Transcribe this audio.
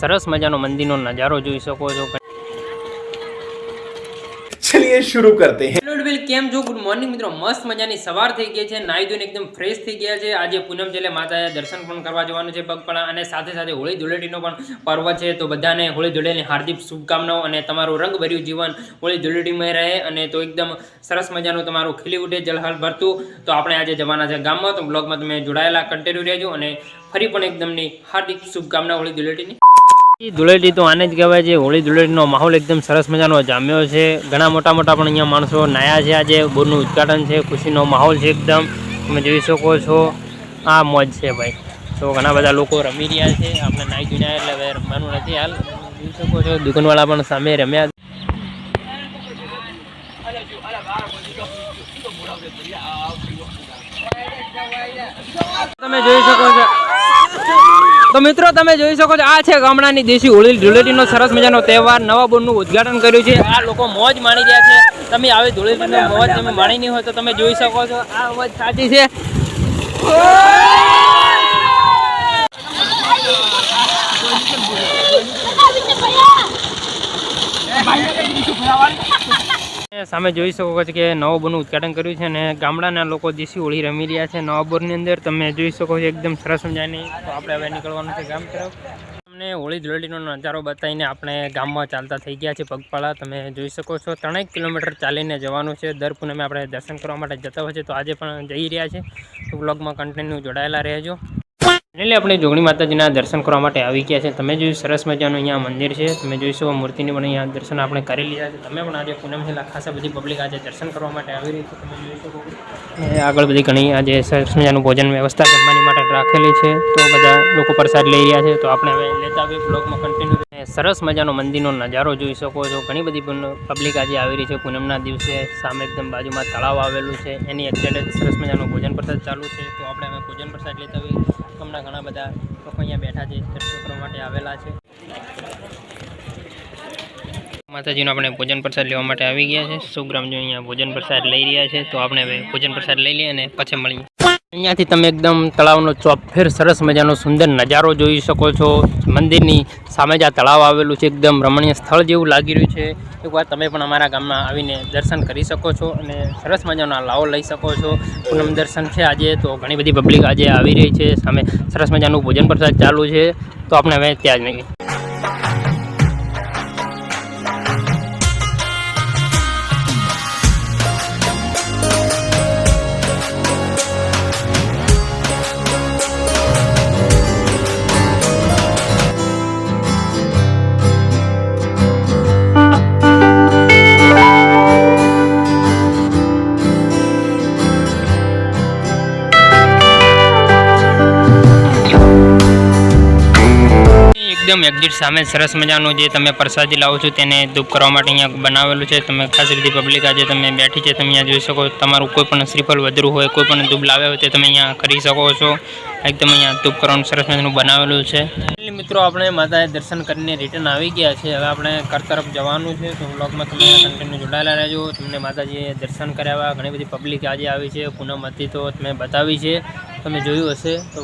સરસ મજાનો મંદિરનો નજારો જોઈ શકો છો. ચલિએ શરૂ કરતે હૈ. કેમ છો? ગુડ મોર્નિંગ મિત્રો. મસ્ત મજાની સવાર થઈ ગઈ છે. નાહી ધોઈને એકદમ ફ્રેશ થઈ ગયા છે. આજે પૂનમ છે એટલે દર્શન પણ કરવા જવાનું છે પગપળા અને સાથે સાથે હોળી ધૂળેટીનો પણ પર્વ છે. તો બધાને હોળી ધૂળેટીની હાર્દિક શુભકામનાઓ અને તમારું રંગભર્યું જીવન હોળી ધૂળેટીમાં રહે અને તો એકદમ સરસ મજાનું તમારું ખીલી ઉઠે જલહલ ભરતું. તો આપણે આજે જવાના છે ગામમાં. તો બ્લોગમાં તમે જોડાયેલા કન્ટિન્યુ રહેજો અને ફરી પણ એકદમની હાર્દિક શુભકામના હોળી ધૂળેટીની. ધૂળેટી તો આને જ કહેવાય છે. હોળી ધૂળેટીનો માહોલ એકદમ સરસ મજાનો જામ્યો છે. ઘણા મોટા મોટા પણ અહીંયા માણસો નાયા છે આજે. બોરનું ઉદઘાટન છે. ખુશીનો માહોલ છે એકદમ. તમે જોઈ શકો છો. આ મોજ છે ભાઈ. તો ઘણા બધા લોકો રમી રહ્યા છે. આપણે નાઈ ધોઈને એટલે હવે રમવાનું નથી હાલ. જોઈ શકો છો. દુકાનવાળા પણ સામે રમ્યા. તમે જોઈ શકો છો. તો મિત્રો તમે જોઈ શકો છો આ છે ગામડાની દેશી હોળી ધૂળેટીનો સરસ મજાનો તહેવાર નવા બોર્ડનું ઉદ્ઘાટન કર્યું છે આ લોકો મોજ માણી રહ્યા છે તમે આવી ધૂળેટીનો મોજ તમે માણી નહીં હોય તો તમે જોઈ શકો છો આ અવાજ સાચી છે સામે જોઈ શકો છો કે નવાબોરનું ઉદઘાટન કર્યું છે અને ગામડાના લોકો દેશી હોળી રમી રહ્યા છે નવાબોરની અંદર. તમે જોઈ શકો છો એકદમ સરસ મજાની. તો આપણે હવે નીકળવાનું છે ગામ તરફ. તમને હોળી ધૂળેટીનો નજારો બતાવીને આપણે ગામમાં ચાલતા થઈ ગયા છે પગપાળા. તમે જોઈ શકો છો ત્રણેક કિલોમીટર ચાલીને જવાનું છે. દર પૂનમે આપણે દર્શન કરવા માટે જતા હોય છે. તો આજે પણ જઈ રહ્યા છે. તો બ્લોગમાં કન્ટિન્યુ જોડાયેલા રહેજો. એટલે આપણે જોગણી માતાજીના દર્શન કરવા માટે આવી ગયા છે. તમે જોયું સરસ મજાનું અહીંયા મંદિર છે. તમે જોઈશો મૂર્તિની પણ અહીંયા દર્શન આપણે કરી લીધા છે. તમે પણ આજે પૂનમ છે ખાસા બધી પબ્લિક આજે દર્શન કરવા માટે આવી રહી છે. તમે જોઈ શકો આગળ બધી ઘણી આજે સરસ મજાનું ભોજન વ્યવસ્થા જમવાની માટે રાખેલી છે. તો બધા લોકો પ્રસાદ લઈ રહ્યા છે. તો આપણે હવે લેતા આવીએ બ્લોગમાં કન્ટિન્યુ સરસ મજાનો મંદિરનો નજારો જોઈ શકો છો. ઘણી બધી પબ્લિક આજે આવી રહી છે. પૂનમના દિવસે સામે એકદમ બાજુમાં તળાવ આવેલું છે. એની એક્ઝેક્ટ સરસ મજાનું ભોજન પ્રસાદ ચાલુ છે. તો આપણે હવે ભોજન પ્રસાદ લેતા આવીએ. હમણાં ઘણા બધા લોકો અહીંયા બેઠા છે દર્શન માટે આવેલા છે. માતાજીનો આપણે ભોજન પ્રસાદ લેવા માટે આવી ગયા છે. સુગ્રામજી અહીંયા ભોજન પ્રસાદ લઈ રહ્યા છે. તો આપણે ભોજન પ્રસાદ લઈ લઈએ અને પછી મળીએ. અહીંયાથી તમે એકદમ તળાવનો ચોફેર સરસ મજાનો સુંદર નજારો જોઈ શકો છો. મંદિરની સામે જ આ તળાવ આવેલું છે, એકદમ રમણીય સ્થળ જેવું લાગી રહ્યું છે. એકવાર તમે પણ અમારા ગામમાં આવીને દર્શન કરી શકો છો અને સરસ મજાનો આ લાવો લઈ શકો છો. પૂનમ દર્શન છે આજે, તો ઘણી બધી પબ્લિક આજે આવી રહી છે. સામે સરસ મજાનું ભોજન પ્રસાદ ચાલુ છે. તો આપણે હવે ત્યાં જ નહીં એકદમ એક્ઝિટ સામે સરસ મજાનું જે તમે પ્રસાદી લાવો છો તેને ધૂપ કરવા માટે અહીંયા બનાવેલું છે. તમે ખાસ રીતે પબ્લિક આજે તમે બેઠી છે, તમે અહીંયા જોઈ શકો તમારું કોઈ પણ શ્રીફળ વધરું હોય, કોઈ પણ ધૂપ લાવ્યા હોય તે તમે અહીંયા કરી શકો છો. એકદમ અહીંયા ધૂપ કરવાનું સરસ મજાનું બનાવેલું છે. મિત્રો, આપણે માતાએ દર્શન કરીને રિટર્ન આવી ગયા છે. હવે આપણે કર તરફ જવાનું છે. તો બ્લોગમાં તમે કન્ટિન્યુ જોડાયેલા રહેજો. તમને માતાજીએ દર્શન કરાવ્યા ઘણી બધી પબ્લિક આજે આવી છે. પૂનમ હતી તો તમે બતાવી છે. તમે જોયું હશે તો